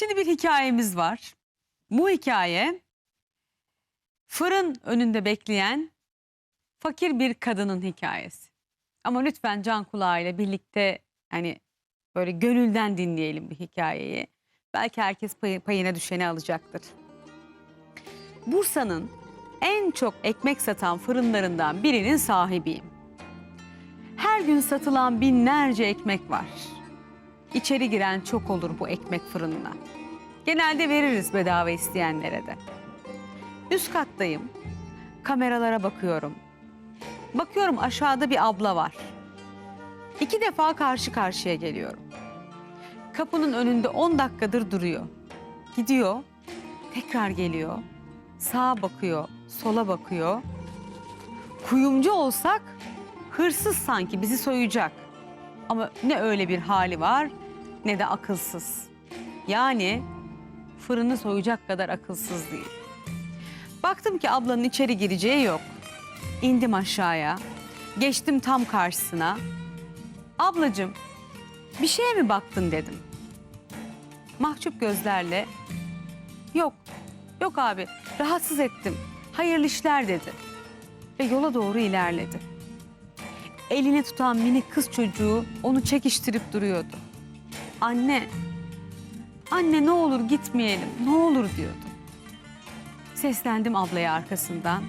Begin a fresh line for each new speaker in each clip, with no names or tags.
Şimdi bir hikayemiz var. Bu hikaye fırın önünde bekleyen fakir bir kadının hikayesi. Ama lütfen can kulağıyla birlikte hani böyle gönülden dinleyelim bir hikayeyi. Belki herkes payı- payına düşeni alacaktır. Bursa'nın en çok ekmek satan fırınlarından birinin sahibiyim. Her gün satılan binlerce ekmek var. İçeri giren çok olur bu ekmek fırınına. Genelde veririz bedava isteyenlere de. Üst kattayım. Kameralara bakıyorum. Bakıyorum aşağıda bir abla var. İki defa karşı karşıya geliyorum. Kapının önünde 10 dakikadır duruyor. Gidiyor, tekrar geliyor. Sağa bakıyor, sola bakıyor. Kuyumcu olsak hırsız sanki bizi soyacak. Ama ne öyle bir hali var ne de akılsız. Yani fırını soyacak kadar akılsız değil. Baktım ki ablanın içeri gireceği yok. İndim aşağıya. Geçtim tam karşısına. Ablacığım bir şeye mi baktın dedim. Mahcup gözlerle yok yok abi rahatsız ettim hayırlı işler dedi. Ve yola doğru ilerledi. Elini tutan minik kız çocuğu onu çekiştirip duruyordu. Anne, anne ne olur gitmeyelim, ne olur diyordu. Seslendim ablaya arkasından.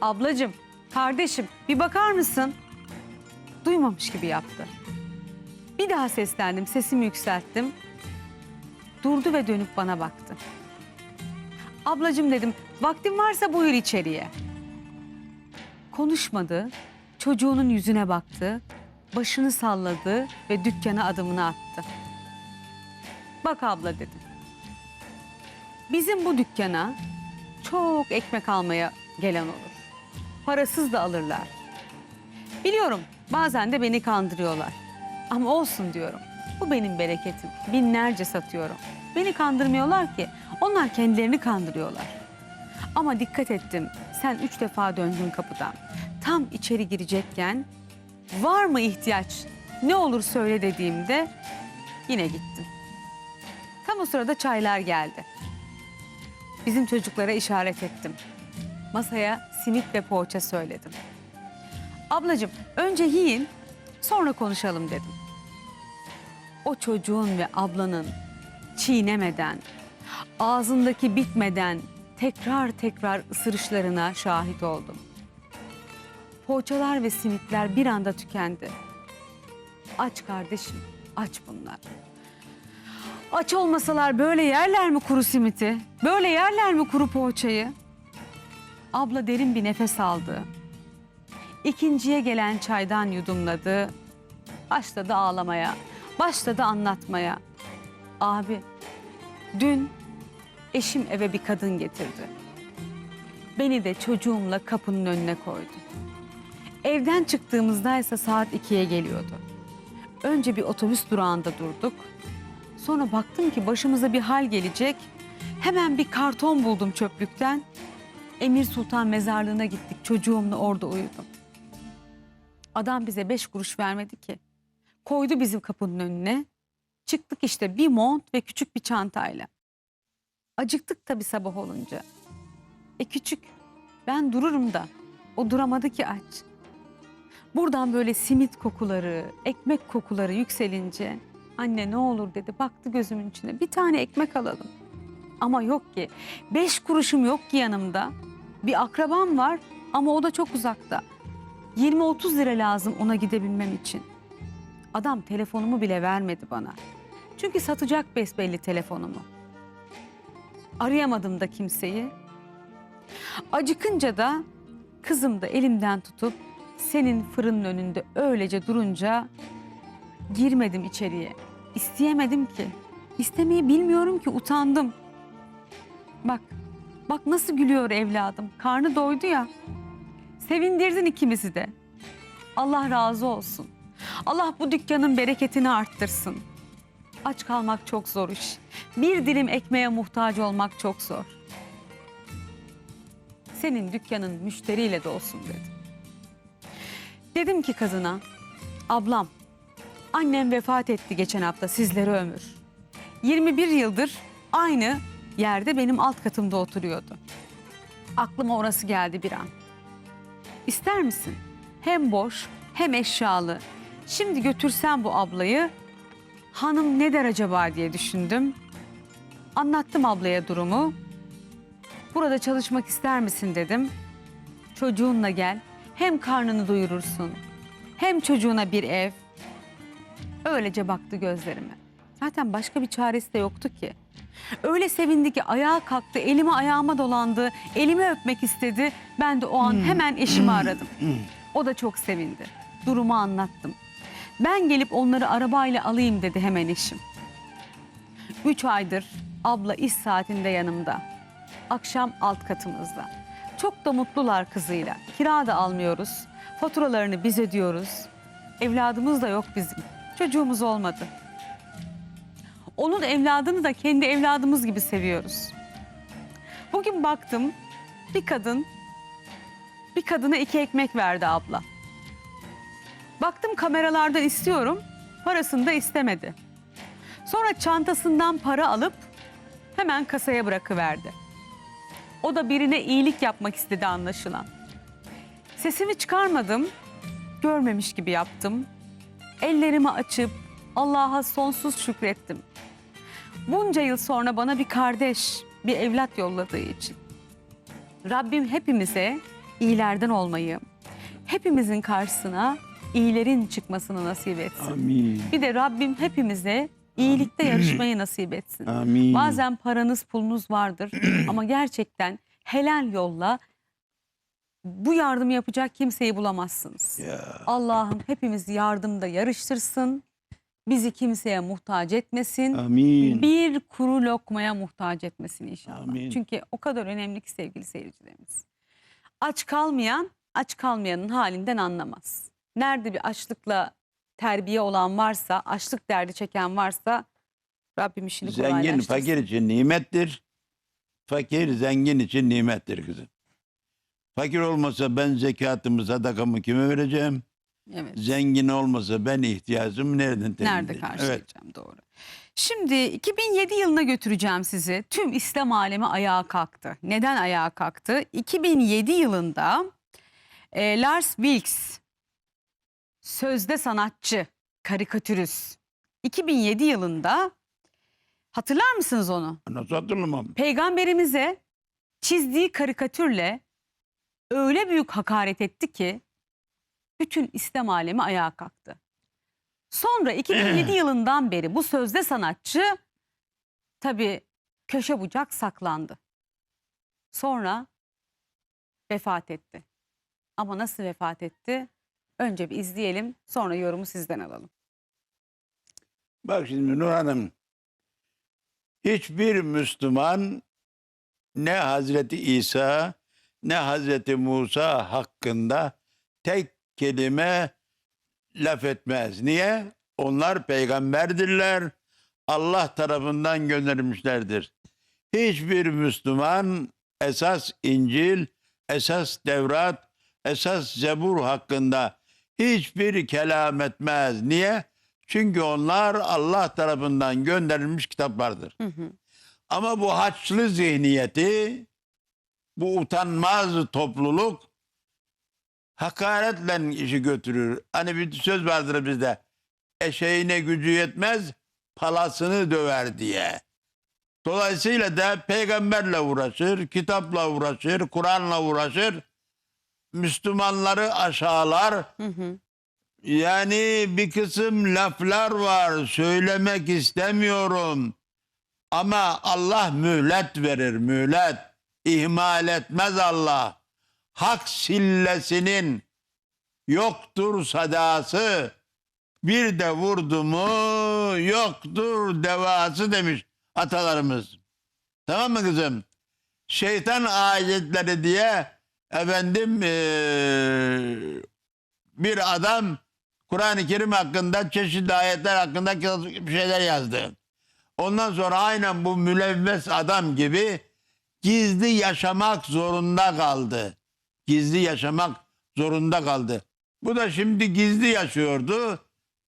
Ablacığım, kardeşim bir bakar mısın? Duymamış gibi yaptı. Bir daha seslendim, sesimi yükselttim. Durdu ve dönüp bana baktı. Ablacığım dedim, vaktin varsa buyur içeriye. Konuşmadı, çocuğunun yüzüne baktı, başını salladı ve dükkana adımını attı. Bak abla dedim. Bizim bu dükkana çok ekmek almaya gelen olur. Parasız da alırlar. Biliyorum bazen de beni kandırıyorlar. Ama olsun diyorum. Bu benim bereketim. Binlerce satıyorum. Beni kandırmıyorlar ki. Onlar kendilerini kandırıyorlar. Ama dikkat ettim. Sen üç defa döndün kapıdan. Tam içeri girecekken var mı ihtiyaç ne olur söyle dediğimde yine gittin. Tam o sırada çaylar geldi. Bizim çocuklara işaret ettim. Masaya simit ve poğaça söyledim. Ablacığım önce yiyin sonra konuşalım dedim. O çocuğun ve ablanın çiğnemeden, ağzındaki bitmeden tekrar tekrar ısırışlarına şahit oldum. Poğaçalar ve simitler bir anda tükendi. Aç kardeşim, aç bunlar. Aç olmasalar böyle yerler mi kuru simiti? Böyle yerler mi kuru poğaçayı? Abla derin bir nefes aldı. İkinciye gelen çaydan yudumladı. Başladı ağlamaya. Başladı anlatmaya. Abi, dün eşim eve bir kadın getirdi. Beni de çocuğumla kapının önüne koydu. Evden çıktığımızda ise saat 2'ye geliyordu. Önce bir otobüs durağında durduk. Sonra baktım ki başımıza bir hal gelecek. Hemen bir karton buldum çöplükten. Emir Sultan mezarlığına gittik. Çocuğumla orada uyudum. Adam bize beş kuruş vermedi ki. Koydu bizim kapının önüne. Çıktık işte bir mont ve küçük bir çantayla. Acıktık tabii sabah olunca. E küçük. Ben dururum da. O duramadı ki aç. Buradan böyle simit kokuları, ekmek kokuları yükselince anne ne olur dedi. Baktı gözümün içine bir tane ekmek alalım. Ama yok ki. Beş kuruşum yok ki yanımda. Bir akrabam var ama o da çok uzakta. 20-30 lira lazım ona gidebilmem için. Adam telefonumu bile vermedi bana. Çünkü satacak besbelli telefonumu. Arayamadım da kimseyi. Acıkınca da kızım da elimden tutup senin fırının önünde öylece durunca girmedim içeriye. İsteyemedim ki. İstemeyi bilmiyorum ki utandım. Bak, bak nasıl gülüyor evladım. Karnı doydu ya. Sevindirdin ikimizi de. Allah razı olsun. Allah bu dükkanın bereketini arttırsın. Aç kalmak çok zor iş. Bir dilim ekmeğe muhtaç olmak çok zor. Senin dükkanın müşteriyle de olsun dedim. Dedim ki kadına, ablam, annem vefat etti geçen hafta sizlere ömür. 21 yıldır aynı yerde benim alt katımda oturuyordu. Aklıma orası geldi bir an. İster misin? Hem boş hem eşyalı. Şimdi götürsem bu ablayı hanım ne der acaba diye düşündüm. Anlattım ablaya durumu. Burada çalışmak ister misin dedim. Çocuğunla gel. Hem karnını doyurursun. Hem çocuğuna bir ev. Öylece baktı gözlerime. Zaten başka bir çaresi de yoktu ki. Öyle sevindi ki ayağa kalktı, elime ayağıma dolandı, elimi öpmek istedi. Ben de o an hemen eşimi aradım. O da çok sevindi. Durumu anlattım. Ben gelip onları arabayla alayım dedi hemen eşim. Üç aydır abla iş saatinde yanımda. Akşam alt katımızda. Çok da mutlular kızıyla. Kira da almıyoruz. Faturalarını biz ödüyoruz. Evladımız da yok bizim. Çocuğumuz olmadı. Onun evladını da kendi evladımız gibi seviyoruz. Bugün baktım bir kadın bir kadına iki ekmek verdi abla. Baktım kameralardan istiyorum, parasını da istemedi. Sonra çantasından para alıp hemen kasaya bırakıverdi. O da birine iyilik yapmak istedi anlaşılan. Sesimi çıkarmadım, görmemiş gibi yaptım. Ellerimi açıp Allah'a sonsuz şükrettim. Bunca yıl sonra bana bir kardeş, bir evlat yolladığı için. Rabbim hepimize iyilerden olmayı, hepimizin karşısına iyilerin çıkmasını nasip etsin.
Amin.
Bir de Rabbim hepimize iyilikte yarışmayı nasip etsin.
Amin.
Bazen paranız pulunuz vardır ama gerçekten helal yolla bu yardımı yapacak kimseyi bulamazsınız.
Ya.
Allah'ım hepimiz yardımda yarıştırsın. Bizi kimseye muhtaç etmesin.
Amin.
Bir kuru lokmaya muhtaç etmesin inşallah.
Amin.
Çünkü o kadar önemli ki sevgili seyircilerimiz. Aç kalmayan, aç kalmayanın halinden anlamaz. Nerede bir açlıkla terbiye olan varsa, açlık derdi çeken varsa Rabbim işini
Zengin
kolaylaştırsın.
fakir için nimettir. Fakir zengin için nimettir kızım. Fakir olmasa ben zakatımı sadakamı kime vereceğim?
Evet.
Zengin olmasa ben ihtiyacımı nereden temin
Nerede
edeceğim?
Karşılayacağım doğru. Şimdi 2007 yılına götüreceğim sizi. Tüm İslam alemi ayağa kalktı. Neden ayağa kalktı? 2007 yılında e, Lars Vilks, sözde sanatçı, karikatürist. 2007 yılında hatırlar mısınız onu?
Nasıl hatırlamam?
Peygamberimize çizdiği karikatürle öyle büyük hakaret etti ki bütün İslam alemi ayağa kalktı. Sonra 2007 yılından beri bu sözde sanatçı tabii köşe bucak saklandı. Sonra vefat etti. Ama nasıl vefat etti? Önce bir izleyelim, sonra yorumu sizden alalım.
Bak şimdi Nur Hanım. Hiçbir Müslüman ne Hazreti İsa ne Hazreti Musa hakkında tek kelime laf etmez. Niye? Onlar peygamberdirler. Allah tarafından gönderilmişlerdir. Hiçbir Müslüman esas İncil, esas Tevrat, esas Zebur hakkında hiçbir kelam etmez. Niye? Çünkü onlar Allah tarafından gönderilmiş kitaplardır.
Hı hı.
Ama bu haçlı zihniyeti, bu utanmaz topluluk hakaretle işi götürür. Hani bir söz vardır bizde. Eşeğine gücü yetmez, palasını döver diye. Dolayısıyla da peygamberle uğraşır, kitapla uğraşır, Kur'an'la uğraşır. Müslümanları aşağılar,
Hı hı.
yani bir kısım laflar var söylemek istemiyorum. Ama Allah mühlet verir mühlet. İhmal etmez Allah. Hak sillesinin yoktur sadası. Bir de vurdu mu yoktur devası demiş atalarımız. Tamam mı kızım? Şeytan ayetleri diye efendim eee bir adam Kur'an-ı Kerim hakkında çeşitli ayetler hakkında bir şeyler yazdı. Ondan sonra aynen bu mülevves adam gibi gizli yaşamak zorunda kaldı. Gizli yaşamak zorunda kaldı. Bu da şimdi gizli yaşıyordu.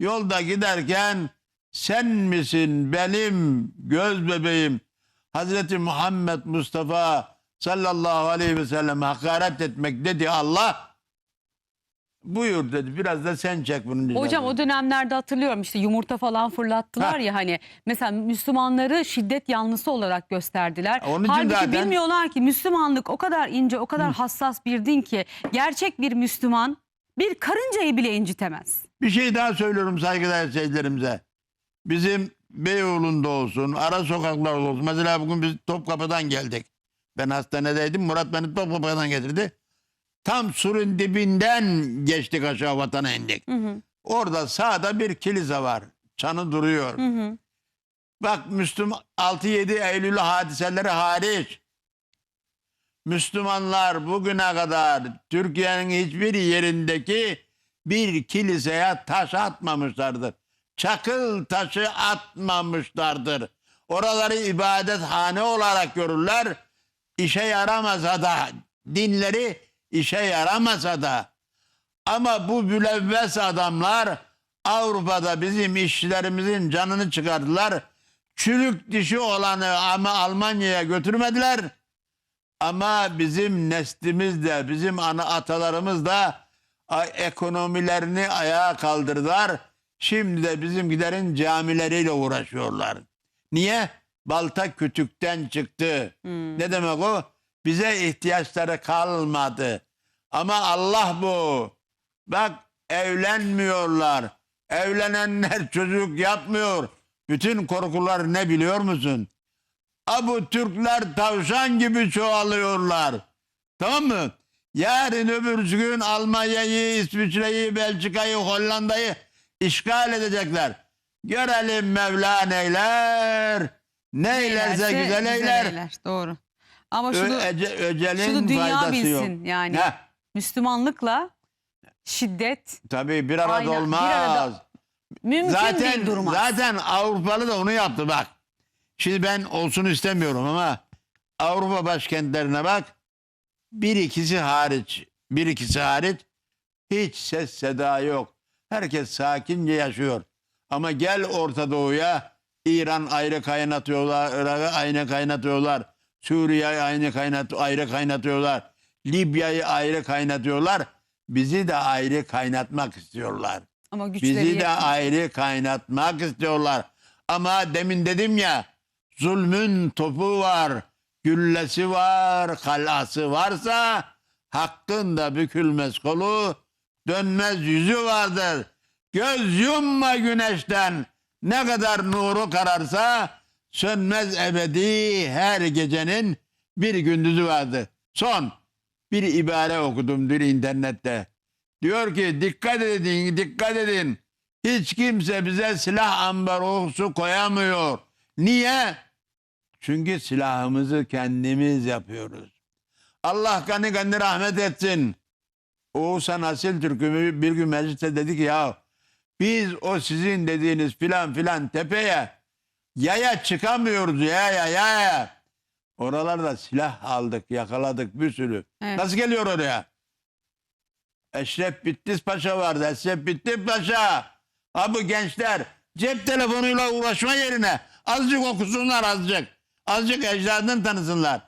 Yolda giderken sen misin benim göz bebeğim Hazreti Muhammed Mustafa sallallahu aleyhi ve sellem hakaret etmek dedi Allah. Buyur dedi biraz da sen çek bunun
Hocam
cezasını.
o dönemlerde hatırlıyorum işte yumurta falan fırlattılar
Ha.
ya hani mesela Müslümanları şiddet yanlısı olarak gösterdiler.
Onun için
Halbuki
zaten-
bilmiyorlar ki Müslümanlık o kadar ince o kadar hassas bir din ki gerçek bir Müslüman bir karıncayı bile incitemez.
Bir şey daha söylüyorum saygıdeğer seyircilerimize. Bizim Beyoğlu'nda olsun, ara sokaklarda olsun. Mesela bugün biz Topkapı'dan geldik. Ben hastanedeydim. Murat beni Topkapı'dan getirdi. Tam surun dibinden geçtik aşağı vatana indik.
Hı hı,
Orada sağda bir kilise var. Çanı duruyor.
hı hı.
Bak Müslüman 6-7 Eylül hadiseleri hariç Müslümanlar bugüne kadar Türkiye'nin hiçbir yerindeki bir kiliseye taş atmamışlardır. Çakıl taşı atmamışlardır. Oraları ibadethane olarak görürler. İşe yaramasa da dinleri işe yaramasa da ama bu mülevves adamlar Avrupa'da bizim işçilerimizin canını çıkardılar. Çürük dişi olanı ama Almanya'ya götürmediler. Ama bizim neslimiz de bizim ana atalarımız da ekonomilerini ayağa kaldırdılar. Şimdi de bizimkilerin camileriyle uğraşıyorlar. Niye? Balta kütükten çıktı. Ne demek o? Bize ihtiyaçları kalmadı. Ama Allah bu. Bak evlenmiyorlar. Evlenenler çocuk yapmıyor. Bütün korkular ne biliyor musun? Abu Türkler tavşan gibi çoğalıyorlar. Tamam mı? Yarın öbür gün Almanya'yı, İsviçre'yi, Belçika'yı, Hollanda'yı işgal edecekler. Görelim Mevla neyler. Neylerse güzel eyler.
Doğru. Ama
Ö-
şunu,
Ece- öcelin
şunu dünya
faydası
bilsin
yok.
yani.
Heh,
Müslümanlıkla şiddet
tabii bir arada
Aynen, bir
olmaz.
arada mümkün
zaten
değil durmaz.
zaten Avrupalı da onu yaptı bak. Şimdi ben olsun istemiyorum ama Avrupa başkentlerine bak. Bir ikisi hariç, bir ikisi hariç hiç ses seda yok. Herkes sakince yaşıyor. Ama gel Orta Doğu'ya İran ayrı kaynatıyorlar, Irak'ı aynı kaynatıyorlar. Suriye'yi aynı kaynat ayrı kaynatıyorlar. Libya'yı ayrı kaynatıyorlar. Bizi de ayrı kaynatmak istiyorlar.
ama güçleri
Bizi de
yetmez.
ayrı kaynatmak istiyorlar. Ama demin dedim ya zulmün topu var, güllesi var, kalası varsa hakkın da bükülmez kolu, dönmez yüzü vardır. Göz yumma güneşten ne kadar nuru kararsa sönmez ebedi her gecenin bir gündüzü vardır. Son bir ibare okudum dün internette. Diyor ki dikkat edin, dikkat edin. Hiç kimse bize silah ambarosu koyamıyor. Niye? Çünkü silahımızı kendimiz yapıyoruz. Allah gani gani rahmet etsin. Oğuzhan Asil Türk'ü bir gün mecliste dedi ki ya biz o sizin dediğiniz filan filan tepeye yaya çıkamıyoruz yaya yaya. Oralarda silah aldık yakaladık bir sürü.
Evet.
Nasıl geliyor oraya? Eşref Bitlis Paşa vardı. Eşref Bitlis Paşa. Ha bu gençler cep telefonuyla uğraşma yerine azıcık okusunlar azıcık. Azıcık ecdadını tanısınlar.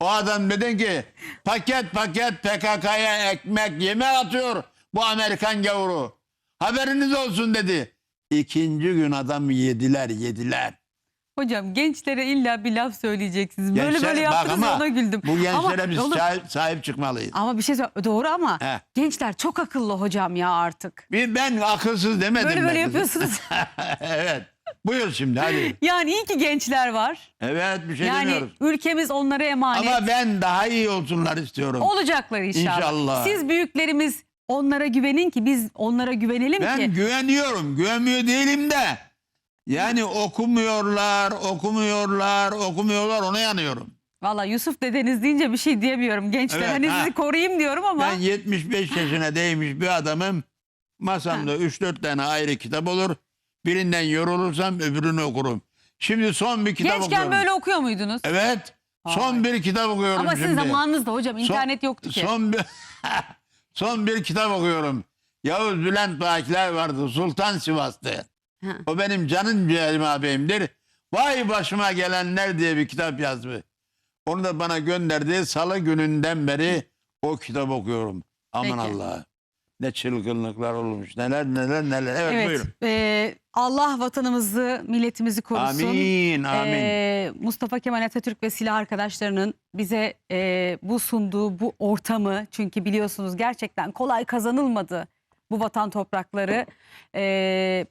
O adam dedi ki paket paket PKK'ya ekmek yeme atıyor bu Amerikan gavuru. Haberiniz olsun dedi. İkinci gün adam yediler yediler.
Hocam gençlere illa bir laf söyleyeceksiniz. Böyle
Gençler-
böyle
bak
yaptınız
ama
ona güldüm.
Bu gençlere
ama,
biz
oğlum,
sahip, sahip çıkmalıyız.
ama bir şey söyle doğru ama
He.
gençler çok akıllı hocam ya artık.
Bir- Ben akılsız demedim.
Böyle
be
böyle
kızım.
yapıyorsunuz.
evet. Buyur şimdi hadi.
yani iyi ki gençler var.
Evet bir şey
yani
demiyoruz.
ülkemiz onlara emanet.
Ama ben daha iyi olsunlar istiyorum.
Olacaklar inşallah.
İnşallah.
Siz büyüklerimiz onlara güvenin ki biz onlara güvenelim
ben
ki.
güveniyorum. Güvenmiyor değilim de. Yani okumuyorlar, okumuyorlar, okumuyorlar ona yanıyorum.
Valla Yusuf dedeniz deyince bir şey diyemiyorum gençler.
Evet,
hani
ha.
sizi koruyayım diyorum ama.
Ben 75 yaşına değmiş bir adamım. Masamda 3-4 tane ayrı kitap olur. Birinden yorulursam öbürünü okurum. Şimdi son bir kitap
Gençken
okuyorum.
böyle okuyor muydunuz?
Evet. Son bir kitap okuyorum
ama
şimdi.
sizin zamanınızda hocam
Son-
internet yoktu ki.
Son bir, son bir kitap okuyorum. Yavuz Bülent Bakiler vardı. Sultan Sivas'tı.
Ha.
O benim canım ciğerim ağabeyimdir. Vay başıma gelenler diye bir kitap yazmış. Onu da bana gönderdi. Salı gününden beri o kitap okuyorum. Aman
Peki.
Ne çılgınlıklar olmuş. Neler neler neler. Evet,
Evet.
buyurun.
e, Allah vatanımızı, milletimizi korusun.
Amin amin.
Ee, Mustafa Kemal Atatürk ve silah arkadaşlarının bize e, bu sunduğu bu ortamı çünkü biliyorsunuz gerçekten kolay kazanılmadı bu vatan toprakları. Ee,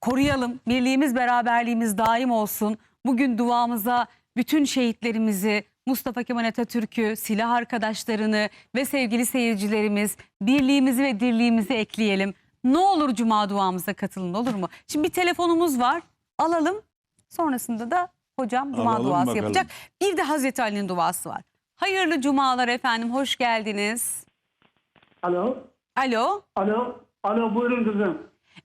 koruyalım, birliğimiz beraberliğimiz daim olsun. Bugün duamıza bütün şehitlerimizi, Mustafa Kemal Atatürk'ü, silah arkadaşlarını ve sevgili seyircilerimiz birliğimizi ve dirliğimizi ekleyelim. Ne olur cuma duamıza katılın olur mu? Şimdi bir telefonumuz var. Alalım. Sonrasında da hocam cuma
Alalım
duası
bakalım.
yapacak. Bir de Hazreti Ali'nin duası var. Hayırlı cumalar efendim. Hoş geldiniz.
Alo.
Alo.
Alo. Alo buyurun kızım.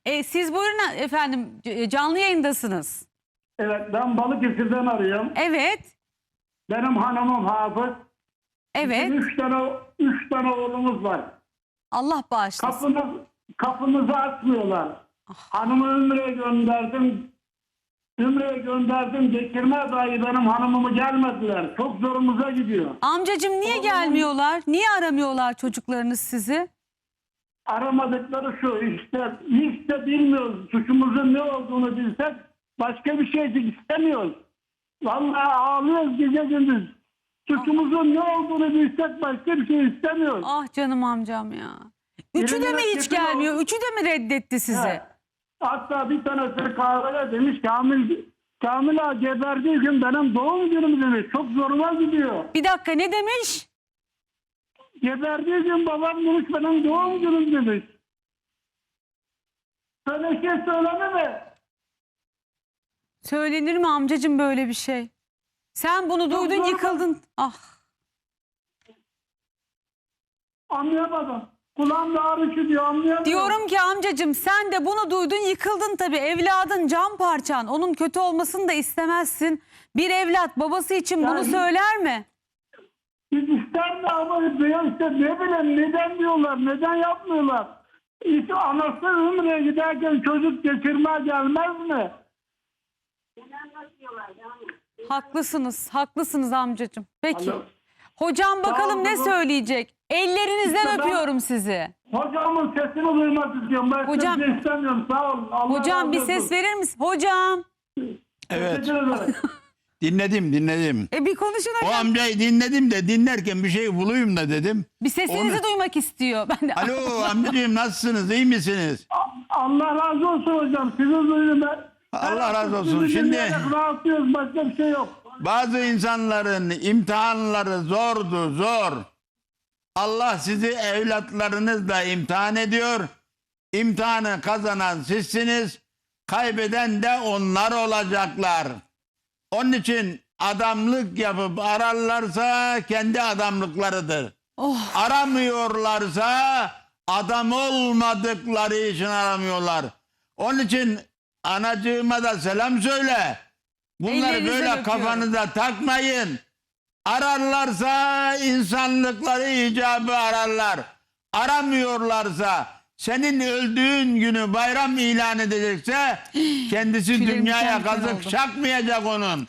E, siz buyurun efendim canlı yayındasınız.
Evet ben Balıkesir'den arıyorum.
Evet.
Benim hanımım hafız.
Evet.
Üç tane, üç tane oğlumuz var.
Allah bağışlasın.
Kapımız, kapımızı açmıyorlar.
Ah.
Hanımı Ümre'ye gönderdim. Ümre'ye gönderdim. Getirme dahi benim hanımımı gelmediler. Çok zorumuza gidiyor.
Amcacım niye
Oğlum-
gelmiyorlar? Niye aramıyorlar çocuklarınız sizi?
Aramadıkları şu işte hiç de bilmiyoruz. Suçumuzun ne olduğunu bilsek başka bir şey istemiyoruz. Vallahi ağlıyoruz gece gündüz. Suçumuzun ne olduğunu bilsek başka bir şey istemiyoruz.
Ah canım amcam ya. Üçü de mi hiç gelmiyor? Üçü de mi reddetti sizi?
Evet. Hatta bir tanesi kahvede demiş Kamil Kamil ağa geberdiği gün benim doğum günüm demiş. Çok zoruma gidiyor.
Bir dakika ne demiş?
Geberdiği gün babam demiş benim doğum günüm demiş. Böyle şey söylenir mi?
Söylenir mi amcacım böyle bir şey? Sen bunu duydun
normal.
yıkıldın. Ah.
Anlayamadım. Kulağımda ağrışı diyor anlayamadım.
Diyorum ki amcacım sen de bunu duydun yıkıldın tabii. Evladın can parçan. Onun kötü olmasını da istemezsin. Bir evlat babası için bunu
Yani-
söyler mi?
Biz ister mi ama diyor işte ne bileyim neden diyorlar neden yapmıyorlar. İşte anası Ümre'ye giderken çocuk geçirmeye gelmez mi?
Haklısınız. Haklısınız amcacım. Peki.
Alo.
Hocam bakalım ne
olun.
söyleyecek? Ellerinizden
İşte ben-
öpüyorum sizi.
Hocamın sesini duymak istiyorum. Ben
Hocam-
sesini istemiyorum. Sağ ol. Allah
Hocam bir
razı olsun.
ses verir misin? Hocam.
Evet.
Teşekkür ederim.
Dinledim dinledim.
E bir konuşun
O
hocam.
amcayı dinledim de dinlerken bir şey bulayım da dedim.
Bir sesinizi
Onu-
duymak istiyor. Ben de
Alo amcacığım nasılsınız iyi misiniz?
A- Allah razı olsun hocam. Sizi duydum ben.
Allah razı olsun. Şimdi-
rahatlıyoruz. Başka bir şey yok.
Bazı insanların imtihanları zordu zor. Allah sizi evlatlarınızla imtihan ediyor. İmtihanı kazanan sizsiniz. Kaybeden de onlar olacaklar. Onun için adamlık yapıp ararlarsa kendi adamlıklarıdır.
Oh.
Aramıyorlarsa adam olmadıkları için aramıyorlar. Onun için anacığıma da selam söyle. Bunları
Ellerinizden
böyle
öpüyorum.
kafanıza takmayın. Ararlarsa insanlıkları icabı ararlar. Aramıyorlarsa senin öldüğün günü bayram ilan edecekse kendisi
Tüylerim
dünyaya
diken diken
kazık
oldu.
çakmayacak onun.